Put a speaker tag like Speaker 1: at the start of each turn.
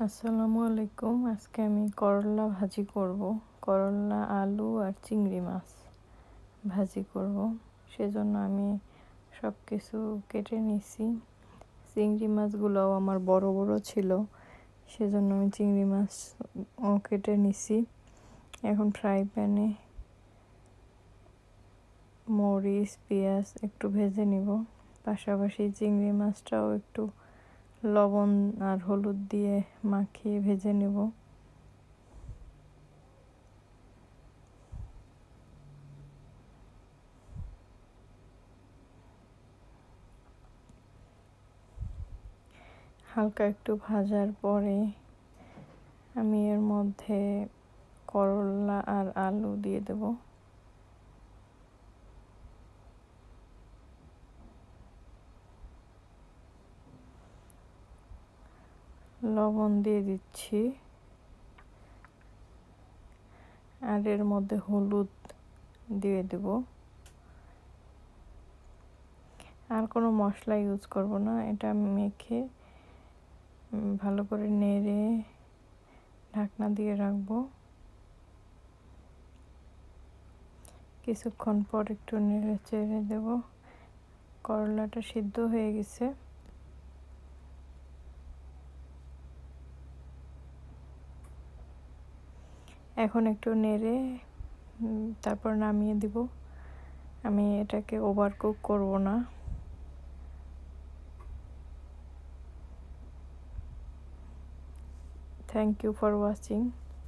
Speaker 1: আসসালামু আলাইকুম। আজকে আমি করলা ভাজি করব। করলা, আলু আর চিংড়ি মাছ ভাজি করব। সেজন্য আমি সব কিছু কেটে নিছি। চিংড়ি মাছগুলোও আমার বড় বড় ছিল। সেজন্য আমি চিংড়ি মাছ কেটে নিছি। এখন ফ্রাই প্যানে মরিচ, পেঁয়াজ একটু ভেজে নিব। পাশাপাশি চিংড়ি মাছটাও একটু লবণ আর হলুদ দিয়ে মাখিয়ে ভেজে নেব। হালকা একটু ভাজার পরে আমি এর মধ্যে করলা আর আলু দিয়ে দেবো। লবণ দিয়ে দিচ্ছি। আর এর মধ্যে হলুদ দিয়ে দেব। আর কোনো মশলা ইউজ করব না, এটা মেখে ভালো করে নেড়ে, ঢাকনা দিয়ে রাখব। কিছুক্ষণ পর একটু নেড়ে চেড়ে দেব। করলাটা সিদ্ধ হয়ে গেছে। এখন একটু নেড়ে তারপর নামিয়ে দিব। আমি এটাকে ওভার কুক করব না। Thank you for watching